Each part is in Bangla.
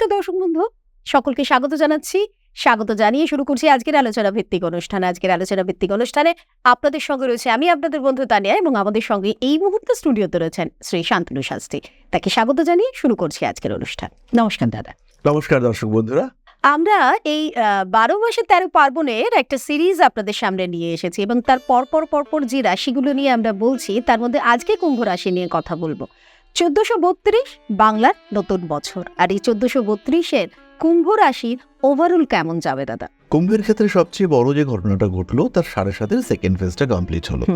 নমস্কার দর্শক বন্ধু। সকলকে স্বাগত জানাচ্ছি। স্বাগত জানিয়ে শুরু করছি আজকের আলোচনা ভিত্তিক অনুষ্ঠান। আজকের আলোচনা ভিত্তিক অনুষ্ঠানে আপনাদের সঙ্গে রয়েছে আমি আপনাদের বন্ধু তানিয়া এবং আমাদের সঙ্গে এই মুহূর্তে স্টুডিওতে রয়েছেন শ্রী শান্তনু শাস্ত্রী। তাকে স্বাগত জানিয়ে শুরু করছি আজকের অনুষ্ঠান। নমস্কার দাদা। নমস্কার দর্শক বন্ধুরা। আমরা এই বারো মাসে তেরো পার্বণের একটা সিরিজ আপনাদের সামনে নিয়ে এসেছি এবং তার পরপর পরপর যে রাশিগুলো নিয়ে আমরা বলছি তার মধ্যে আজকে কুম্ভ রাশি নিয়ে কথা বলব। চোদ্দশো বত্রিশ বাংলার নতুন বছর। আর এই চোদ্দশো বত্রিশের কুম্ভ রাশির ওভারঅল কেমন যাবে দাদা? কুম্ভের ক্ষেত্রে সবচেয়ে বড় যে ঘটনাটা ঘটলো তার সাড়ে সাথে সেকেন্ড ফেজটা কমপ্লিট হলো।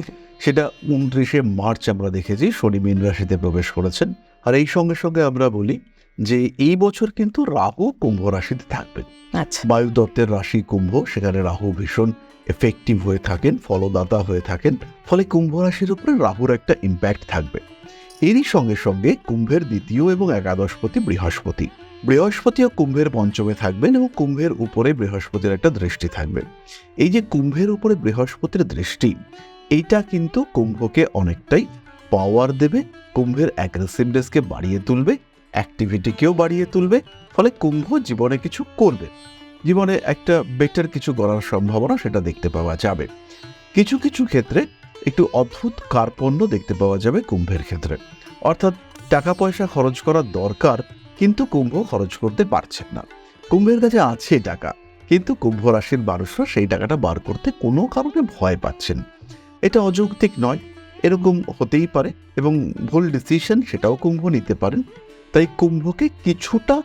সেটা উনত্রিশে মার্চ আমরা দেখেছি শনি মীন রাশিতে প্রবেশ করেছেন। আর এই সঙ্গে সঙ্গে আমরা বলি যে এই বছর কিন্তু রাহু কুম্ভ রাশিতে থাকবে। আচ্ছা। বায়ু দত্তের রাশি কুম্ভ সেখানে রাহু ভীষণ এফেক্টিভ হয়ে থাকেন ফলদাতা হয়ে থাকেন। ফলে কুম্ভ রাশির উপরে রাহুর একটা ইম্প্যাক্ট থাকবে। এরই সঙ্গে সঙ্গে কুম্ভের দ্বিতীয় এবং একাদশপতি বৃহস্পতি। বৃহস্পতিও কুম্ভের পঞ্চমে থাকবেন এবং কুম্ভের উপরে বৃহস্পতির একটা দৃষ্টি থাকবে এই যে কুম্ভের উপরে বৃহস্পতির দৃষ্টি, এইটা কিন্তু কুম্ভকে অনেকটাই পাওয়ার দেবে, কুম্ভের অ্যাগ্রেসিভনেসকে বাড়িয়ে তুলবে অ্যাক্টিভিটিকেও বাড়িয়ে তুলবে, ফলে কুম্ভ জীবনে কিছু করবে। জীবনে একটা বেটার কিছু করার সম্ভাবনা সেটা দেখতে পাওয়া যাবে। কিছু কিছু ক্ষেত্রে একটু অদ্ভুত কার্পণ্য দেখতে পাওয়া যাবে কুম্ভের ক্ষেত্রে। অর্থাৎ টাকা পয়সা খরচ করা দরকার, কিন্তু কুম্ভ খরচ করতে পারছেন না। কুম্ভের কাছে আছে টাকা, কিন্তু কুম্ভ রাশির মানুষরা সেই টাকাটা বার করতে কোনো কারণে ভয় পাচ্ছেন। এটা অযৌক্তিক নয়, এরকম হতেই পারে এবং ভুল ডিসিশন সেটাও কুম্ভ নিতে পারেন। তাই কুম্ভকে কিছুটা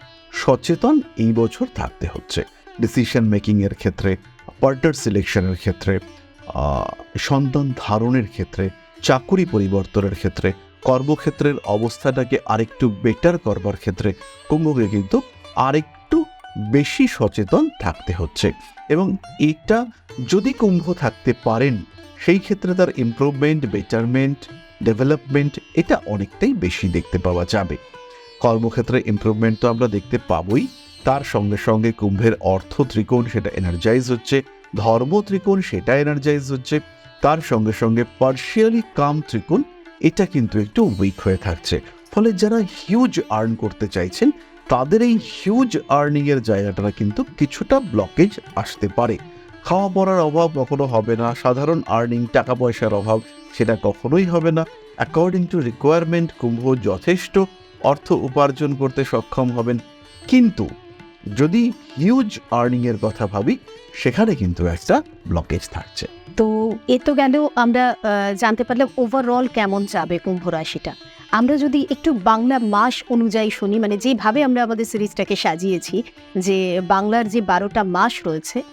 সচেতন এই বছর থাকতে হচ্ছে। ডিসিশন মেকিংয়ের ক্ষেত্রে পার্টনার সিলেকশনের ক্ষেত্রে সন্তান ধারণের ক্ষেত্রে, চাকুরি পরিবর্তনের ক্ষেত্রে, কর্মক্ষেত্রের অবস্থাটাকে আরেকটু বেটার করবার ক্ষেত্রে কুম্ভকে কিন্তু আরেকটু বেশি সচেতন থাকতে হচ্ছে। এবং এটা যদি কুম্ভ থাকতে পারেন, সেই ক্ষেত্রে তার ইমপ্রুভমেন্ট বেটারমেন্ট ডেভেলপমেন্ট এটা অনেকটাই বেশি দেখতে পাওয়া যাবে। কর্মক্ষেত্রে ইমপ্রুভমেন্ট তো আমরা দেখতে পাবই, তার সঙ্গে সঙ্গে কুম্ভের অর্থ ত্রিকোণ সেটা এনার্জাইজ হচ্ছে ধর্ম ত্রিকোণ সেটা এনার্জাইজ হচ্ছে, তার সঙ্গে সঙ্গে পার্শিয়ালি কাম ত্রিকোণ, এটা কিন্তু একটু উইক হয়ে থাকছে। ফলে যারা হিউজ আর্ন করতে চাইছেন, তাদের এই হিউজ আর্নিং এর জায়গাটা কিন্তু কিছুটা ব্লকেজ আসতে পারে। খাওয়া পড়ার অভাব কখনো হবে না, সাধারণ আর্নিং টাকা পয়সার অভাব, সেটা কখনোই হবে না। অ্যাকর্ডিং টু রিকোয়ারমেন্ট কুম্ভ যথেষ্ট অর্থ উপার্জন করতে সক্ষম হবেন। কিন্তু যদি হিউজ আর্নিং এর কথা ভাবি সেখানে কিন্তু একটা ব্লকেজ থাকছে। তো এ তো গেল আমরা জানতে পারলাম ওভারঅল কেমন যাবে কুম্ভ রাশিটা। আমরা যদি একটু বাংলা মাস অনুযায়ী শুনি মানে যেভাবে আমরা আমাদের সিরিজটাকে সাজিয়েছি যে বাংলার যে বারোটা মাস রয়েছে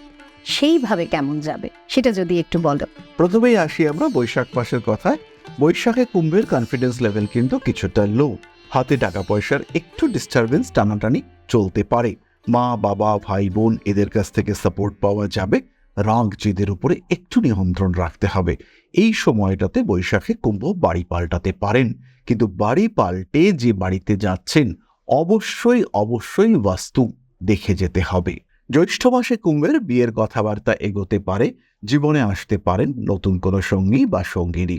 সেইভাবে কেমন যাবে? সেটা যদি একটু বলো। প্রথমেই আসি আমরা বৈশাখ মাসের কথায়। বৈশাখে কুম্ভের কনফিডেন্স লেভেল কিন্তু কিছুটা লো হাতে টাকা পয়সার একটু ডিস্টারবেন্স টানাটানি চলতে পারে। মা, বাবা, ভাই, বোন এদের কাছ থেকে সাপোর্ট পাওয়া যাবে। রাগ জিদের উপরে একটু নিয়ন্ত্রণ রাখতে হবে। এই সময়টাতে বৈশাখে কুম্ভ বাড়ি পাল্টাতে পারেন। কিন্তু বাড়ি পাল্টে যে বাড়িতে যাচ্ছেন, অবশ্যই অবশ্যই বাস্তু দেখে যেতে হবে। জ্যৈষ্ঠ মাসে কুম্ভের বিয়ের কথাবার্তা এগোতে পারে, জীবনে আসতে পারেন নতুন কোনো সঙ্গী বা সঙ্গিনী।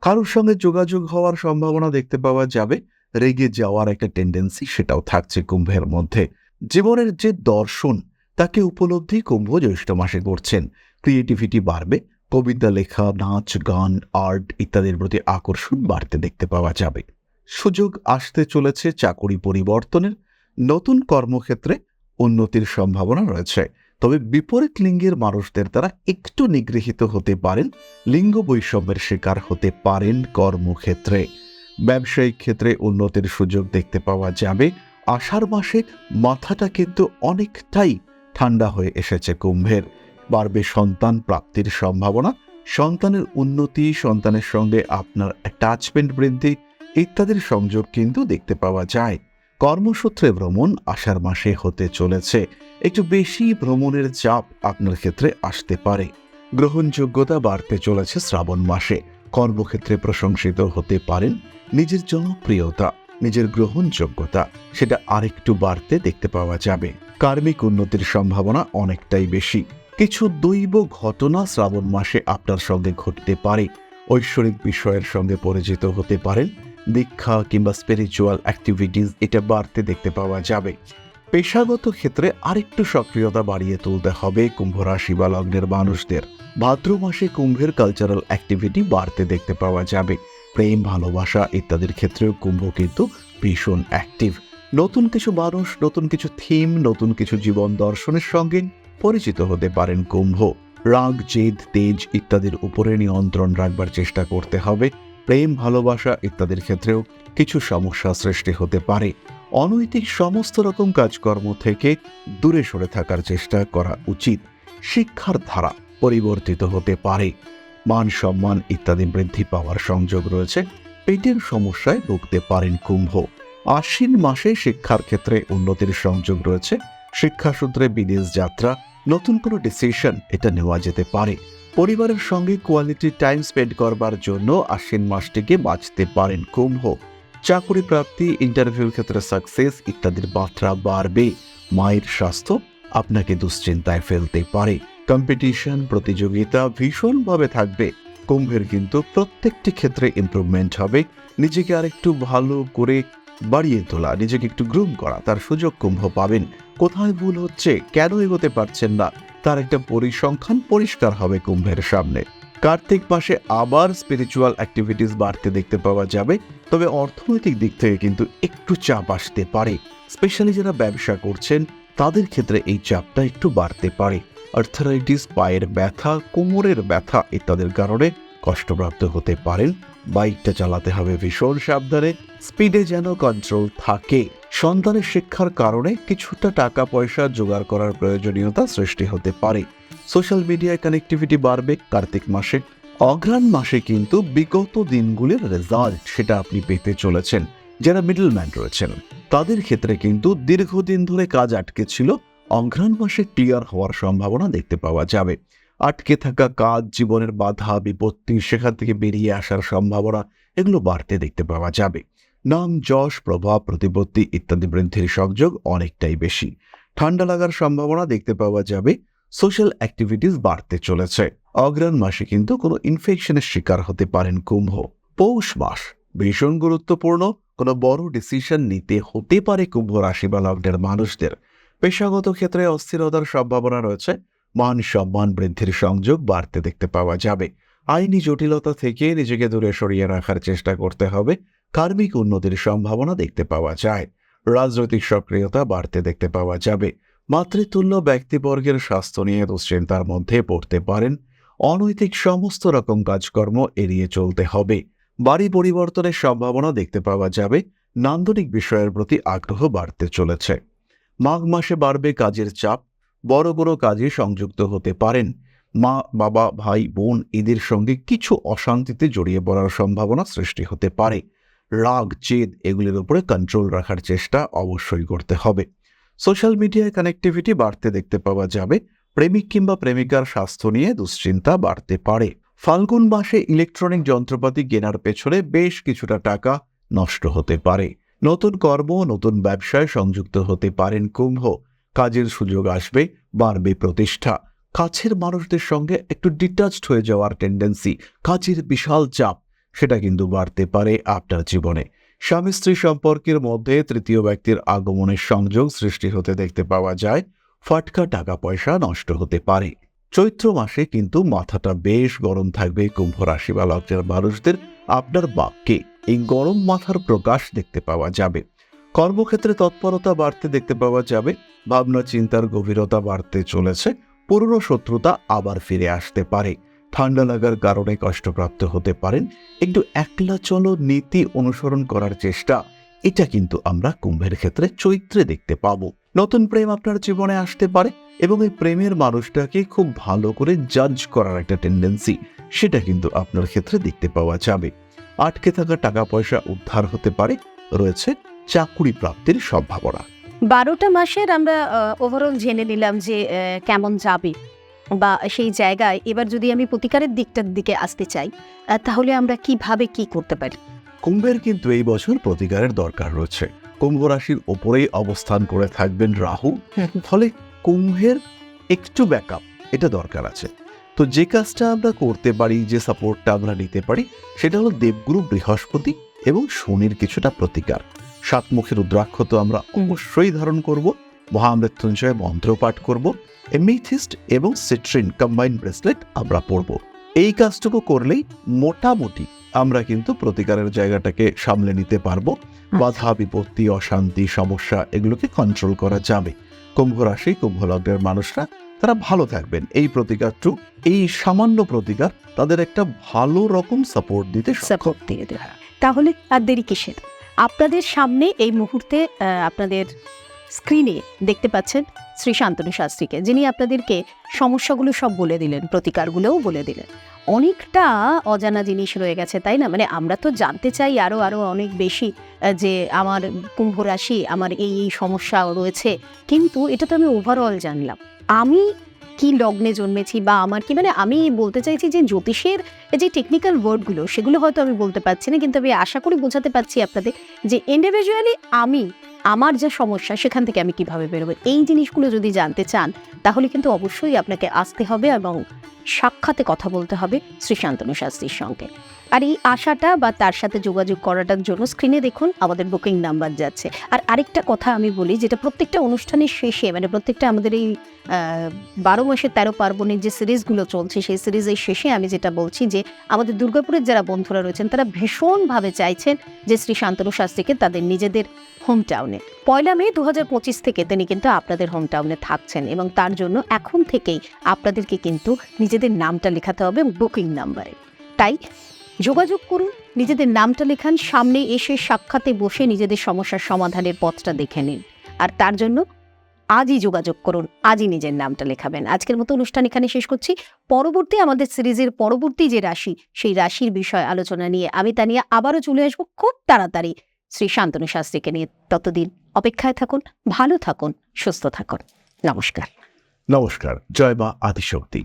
কারোর সঙ্গে যোগাযোগ হওয়ার সম্ভাবনা দেখতে পাওয়া যাবে। রেগে যাওয়ার একটা টেন্ডেন্সি সেটাও থাকছে কুম্ভের মধ্যে। জীবনের যে দর্শন, তাকে উপলব্ধি কুম্ভ জ্যৈষ্ঠ মাসে করছেন। ক্রিয়েটিভিটি বাড়বে, কবিতা লেখা, নাচ, গান আর্ট ইত্যাদির প্রতি আকর্ষণ বাড়তে দেখতে পাওয়া যাবে। সুযোগ আসতে চলেছে চাকুরি পরিবর্তনের। নতুন কর্মক্ষেত্রে উন্নতির সম্ভাবনা রয়েছে। তবে বিপরীত লিঙ্গের মানুষদের দ্বারা একটু নিগৃহীত হতে পারেন, লিঙ্গ বৈষম্যের শিকার হতে পারেন কর্মক্ষেত্রে। ব্যবসায়িক ক্ষেত্রে উন্নতির সুযোগ দেখতে পাওয়া যাবে। আষাঢ় মাসে মাথাটা কিন্তু অনেকটাই ঠান্ডা হয়ে এসেছে কুম্ভের। বাড়বে সন্তান প্রাপ্তির সম্ভাবনা, সন্তানের উন্নতি, সন্তানের সঙ্গে আপনার অ্যাটাচমেন্ট বৃদ্ধি ইত্যাদির সংযোগ কিন্তু দেখতে পাওয়া যায়। কর্মসূত্রে ভ্রমণ আষাঢ় মাসে হতে চলেছে। একটু বেশি ভ্রমণের চাপ আপনার ক্ষেত্রে আসতে পারে। গ্রহণযোগ্যতা বাড়তে চলেছে শ্রাবণ মাসে। কর্মক্ষেত্রে প্রশংসিত হতে পারেন নিজের জনপ্রিয়তা। নিজের গ্রহণযোগ্যতা, সেটা আরেকটু বাড়তে দেখতে পাওয়া যাবে। কার্মিক উন্নতির সম্ভাবনা অনেকটাই বেশি। কিছু দৈব ঘটনা শ্রাবণ মাসে আপনার সঙ্গে ঘটতে পারে। ঐশ্বরিক বিষয়ের সঙ্গে পরিচিত হতে পারেন। দীক্ষা কিংবা স্পিরিচুয়াল অ্যাক্টিভিটিস এটা বাড়তে দেখতে পাওয়া যাবে। পেশাগত ক্ষেত্রে আরেকটু সক্রিয়তা বাড়িয়ে তুলতে হবে কুম্ভ রাশি বা লগ্নের মানুষদের। ভাদ্র মাসে কুম্ভের কালচারাল অ্যাক্টিভিটি বাড়তে দেখতে পাওয়া যাবে। প্রেম, ভালোবাসা ইত্যাদির ক্ষেত্রেও কুম্ভ কিন্তু ভীষণ অ্যাক্টিভ নতুন কিছু মানুষ, নতুন কিছু থিম নতুন কিছু জীবন দর্শনের সঙ্গে পরিচিত হতে পারেন কুম্ভ। রাগ, জেদ, তেজ ইত্যাদির উপরে নিয়ন্ত্রণ রাখবার চেষ্টা করতে হবে। প্রেম, ভালোবাসা ইত্যাদির ক্ষেত্রেও কিছু সমস্যা সৃষ্টি হতে পারে। অনৈতিক সমস্ত রকম কাজকর্ম থেকে দূরে সরে থাকার চেষ্টা করা উচিত। শিক্ষার ধারা পরিবর্তিত হতে পারে। মান সম্মান ইত্যাদি বৃদ্ধি পাওয়ার সংযোগ রয়েছে। পেটের সমস্যায় ভুগতে পারেন কুম্ভ। আশ্বিন মাসে শিক্ষার ক্ষেত্রে উন্নতির সংযোগ রয়েছে। শিক্ষাসূত্রে বিদেশ যাত্রা, নতুন কোনো ডিসিশন এটা নেওয়া যেতে পারে। পরিবারের সঙ্গে কোয়ালিটি টাইম স্পেন্ড করবার জন্য আশ্বিন মাসটিকে বাঁচতে পারেন কুম্ভ। চাকরি প্রাপ্তি ইন্টারভিউর ক্ষেত্রে সাকসেস ইত্যাদির মাত্রা বাড়বে। মায়ের স্বাস্থ্য আপনাকে দুশ্চিন্তায় ফেলতে পারে। কম্পিটিশন প্রতিযোগিতা ভীষণভাবে থাকবে। কুম্ভের কিন্তু প্রত্যেকটি ক্ষেত্রে ইমপ্রুভমেন্ট হবে। নিজেকে আরেকটু ভালো করে বাড়িয়ে তোলা, নিজেকে একটু গ্রুম করা, তার সুযোগ কুম্ভ পাবেন। কোথায় ভুল হচ্ছে, কেন এগোতে পারছেন না, তার একটা পরিসংখ্যান পরিষ্কার হবে কুম্ভের সামনে। কার্তিক মাসে আবার স্পিরিচুয়াল অ্যাক্টিভিটিস বাড়তে দেখতে পাওয়া যাবে, তবে অর্থনৈতিক দিক থেকে কিন্তু একটু চাপ আসতে পারে। স্পেশালি যারা ব্যবসা করছেন, তাদের ক্ষেত্রে এই চাপটা একটু বাড়তে পারে। আর্থারাইটিস পায়ের ব্যথা, কোমরের ব্যথা ইত্যাদির কারণে কষ্টপ্রাপ্ত হতে পারেন। বাইকটা চালাতে হবে ভীষণ সাবধানে। স্পিডে যেন কন্ট্রোল থাকে। সন্তানের শিক্ষার কারণে কিছুটা টাকা পয়সা জোগাড় করার প্রয়োজনীয়তা সৃষ্টি হতে পারে। সোশ্যাল মিডিয়ায় কানেক্টিভিটি বাড়বে কার্তিক মাসে। অঘ্রাণ মাসে কিন্তু বিগত দিনগুলির রেজাল্ট সেটা আপনি পেতে চলেছেন। যারা মিডলম্যান রয়েছেন, তাদের ক্ষেত্রে কিন্তু দীর্ঘদিন ধরে কাজ আটকে ছিল। অঘ্রাণ মাসে ক্লিয়ার হওয়ার সম্ভাবনা দেখতে পাওয়া যাবে। আটকে থাকা কাজ, জীবনের বাধা, বিপত্তি, সেখান থেকে বেরিয়ে আসার সম্ভাবনা, এগুলো বাড়তে দেখতে পাওয়া যাবে। নাম, যশ, প্রভাব, প্রতিপত্তি ইত্যাদি বৃদ্ধির সংযোগ অনেকটাই বেশি। ঠান্ডা লাগার সম্ভাবনা দেখতে পাওয়া যাবে। সোশ্যাল অ্যাক্টিভিটিস বাড়তে চলেছে। অগ্রাণ মাসে কিন্তু কোনো ইনফেকশনের শিকার হতে পারেন কুম্ভ। পৌষ মাস, ভীষণ গুরুত্বপূর্ণ। কোনো বড় ডিসিশন নিতে হতে পারে কুম্ভ রাশি বা লগ্নের মানুষদের। পেশাগত ক্ষেত্রে অস্থিরতার সম্ভাবনা রয়েছে। মান সম্মান বৃদ্ধির সংযোগ বাড়তে দেখতে পাওয়া যাবে। আইনি জটিলতা থেকে নিজেকে দূরে সরিয়ে রাখার চেষ্টা করতে হবে। কার্মিক উন্নতির সম্ভাবনা দেখতে পাওয়া যায়। রাজনৈতিক সক্রিয়তা বাড়তে দেখতে পাওয়া যাবে। মাতৃতুল্য ব্যক্তিবর্গের স্বাস্থ্য নিয়ে দুশ্চিন্তার মধ্যে পড়তে পারেন। অনৈতিক সমস্ত রকম কাজকর্ম এড়িয়ে চলতে হবে। বাড়ি পরিবর্তনের সম্ভাবনা দেখতে পাওয়া যাবে। নান্দনিক বিষয়ের প্রতি আগ্রহ বাড়তে চলেছে। মাঘ মাসে বাড়বে কাজের চাপ, বড় বড় কাজে সংযুক্ত হতে পারেন। মা, বাবা, ভাই, বোন এদের সঙ্গে কিছু অশান্তিতে জড়িয়ে পড়ার সম্ভাবনা সৃষ্টি হতে পারে। রাগ, জেদ এগুলির উপরে কন্ট্রোল রাখার চেষ্টা অবশ্যই করতে হবে। সোশ্যাল মিডিয়ায় কানেক্টিভিটি বাড়তে দেখতে পাওয়া যাবে। প্রেমিক কিংবা প্রেমিকার স্বাস্থ্য নিয়ে দুশ্চিন্তা বাড়তে পারে। ফাল্গুন মাসে ইলেকট্রনিক যন্ত্রপাতি কেনার পেছনে বেশ কিছুটা টাকা নষ্ট হতে পারে। নতুন কর্ম, নতুন ব্যবসায় সংযুক্ত হতে পারেন কুম্ভ। কাজের সুযোগ আসবে, বাড়বে প্রতিষ্ঠা। কাছের মানুষদের সঙ্গে একটু ডিটাচড হয়ে যাওয়ার টেন্ডেন্সি কাজের বিশাল চাপ, সেটা কিন্তু বাড়তে পারে আপনার জীবনে। স্বামী স্ত্রী সম্পর্কের মধ্যে তৃতীয় ব্যক্তির আগমনের সংযোগ সৃষ্টি হতে দেখতে পাওয়া যায়। ফাটকা টাকা পয়সা নষ্ট হতে পারে। চৈত্র মাসে কিন্তু মাথাটা বেশ গরম থাকবে কুম্ভ রাশি বা লগ্নের মানুষদের আপনার বাক্যে এই গরম মাথার প্রকাশ দেখতে পাওয়া যাবে। কর্মক্ষেত্রে তৎপরতা বাড়তে দেখতে পাওয়া যাবে। ভাবনা চিন্তার গভীরতা বাড়তে চলেছে। পুরনো শত্রুতা আবার ফিরে আসতে পারে। ঠান্ডা লাগার কারণে কষ্টপ্রাপ্ত হতে পারেন। একটু একলা চলো নীতি অনুসরণ করার চেষ্টা। এটা কিন্তু আমরা কুম্ভের ক্ষেত্রে চৈত্রে দেখতে পাব। নতুন প্রেম আপনার জীবনে আসতে পারে এবং এই প্রেমের মানুষটাকে খুব ভালো করে জাজ করার একটা টেন্ডেন্সি সেটা কিন্তু আপনার ক্ষেত্রে দেখতে পাওয়া যাবে। আটকে থাকা টাকা পয়সা উদ্ধার হতে পারে রয়েছে চাকুরি প্রাপ্তির সম্ভাবনা। বারোটা মাসের আমরা ওভারঅল জেনে নিলাম যে কেমন যাবে বা সেই জায়গায়। এবার যদি আমি প্রতিকারের দিকটার দিকে আসতে চাই তাহলে আমরা কীভাবে কি করতে পারি? কুম্ভের কিন্তু এই বছর প্রতিকারের দরকার রয়েছে। কুম্ভ রাশির ওপরেই অবস্থান করে থাকবেন রাহু। ফলে কুম্ভের একটু ব্যাকআপ এটা দরকার আছে। তো যে কাজটা আমরা করতে পারি যে সাপোর্টটা আমরা নিতে পারি সেটা হলো দেবগুরু বৃহস্পতি এবং শনির কিছুটা প্রতিকার। সাতমুখী রুদ্রাক্ষ তো আমরা অবশ্যই ধারণ করব মহামৃত্যুঞ্জয় মন্ত্র পাঠ করব এমিথিস্ট এবং সিট্রিন কম্বাইন ব্রেসলেট আমরা পরব এই কাজটুকু করলেই মোটামুটি আমরা কিন্তু প্রতিকারের জায়গাটাকে সামলে নিতে পারব। বাধা বিপত্তি অশান্তি সমস্যা এগুলোকে কন্ট্রোল করা যাবে। কুম্ভ রাশি কুম্ভ লগ্নের মানুষরা তারা ভালো থাকবেন। এই প্রতিকারটু এই সামান্য প্রতিকার তাদের একটা ভালো রকম সাপোর্ট দিতে সাপোর্ট দিয়ে দেবে। তাহলে আর দেরি কিসের? আপনাদের সামনে এই মুহূর্তে আপনাদের স্ক্রিনে দেখতে পাচ্ছেন শ্রী শান্তনু শাস্ত্রীকে, যিনি আপনাদেরকে সমস্যাগুলো সব বলে দিলেন, প্রতিকারগুলোও বলে দিলেন। অনেকটা অজানা জিনিস রয়ে গেছে, তাই না? মানে আমরা তো জানতে চাই আরও আরও অনেক বেশি যে আমার কুম্ভ রাশি আমার এই এই সমস্যা রয়েছে। কিন্তু এটা তো আমি ওভারঅল জানলাম। আমি কি লগ্নে জন্মেছি বা আমার কি মানে আমি বলতে চাইছি যে জ্যোতিষের যে টেকনিক্যাল ওয়ার্ডগুলো সেগুলো হয়তো আমি বলতে পারছি না, কিন্তু আমি আশা করি বোঝাতে পারছি আপনাদের যে ইন্ডিভিজুয়ালি আমি, আমার যা সমস্যা, সেখান থেকে আমি কীভাবে বেরোবো। এই জিনিসগুলো যদি জানতে চান, তাহলে কিন্তু অবশ্যই আপনাকে আসতে হবে এবং সাক্ষাতে কথা বলতে হবে শ্রী শান্তনু শাস্ত্রীর সঙ্গে। আর এই আশাটা বা তার সাথে যোগাযোগ করাটার জন্য স্ক্রিনে দেখুন, আমাদের বুকিং নাম্বার যাচ্ছে। আর আরেকটা কথা আমি বলি, যেটা প্রত্যেকটা অনুষ্ঠানের শেষে মানে প্রত্যেকটা আমাদের এই বারো মাসে তেরো পার্বণের যে সিরিজগুলো চলছে, সেই সিরিজের শেষে আমি যেটা বলছি যে, আমাদের দুর্গাপুরের যারা বন্ধুরা রয়েছেন, তারা ভীষণভাবে চাইছেন যে শ্রী শান্তনু শাস্ত্রীকে তাদের নিজেদের হোম টাউনে পয়লা মে দু হাজার পঁচিশ থেকে তিনি কিন্তু আপনাদের হোম টাউনে থাকছেন এবং তার জন্য এখন থেকেই আপনাদেরকে কিন্তু নিজেদের নামটা লেখাতে হবে বুকিং নাম্বারে তাই যোগাযোগ করুন, নিজেদের নামটা লেখান, সামনে এসে সাক্ষাতে বসে নিজেদের সমস্যার সমাধানের পথটা দেখে নিন। আর তার জন্য আজই যোগাযোগ করুন, আজই নিজের নামটা লেখাবেন। আজকের মতো অনুষ্ঠান এখানে শেষ করছি। পরবর্তী আমাদের সিরিজের পরবর্তী যে রাশি, সেই রাশির বিষয় আলোচনা নিয়ে আমি তা নিয়ে আবারও চলে আসব খুব তাড়াতাড়ি। শ্রী শান্তনু শাস্ত্রীকে নিয়ে ততদিন অপেক্ষায় থাকুন, ভালো থাকুন, সুস্থ থাকুন। নমস্কার। নমস্কার, জয় মা আদিশক্তি।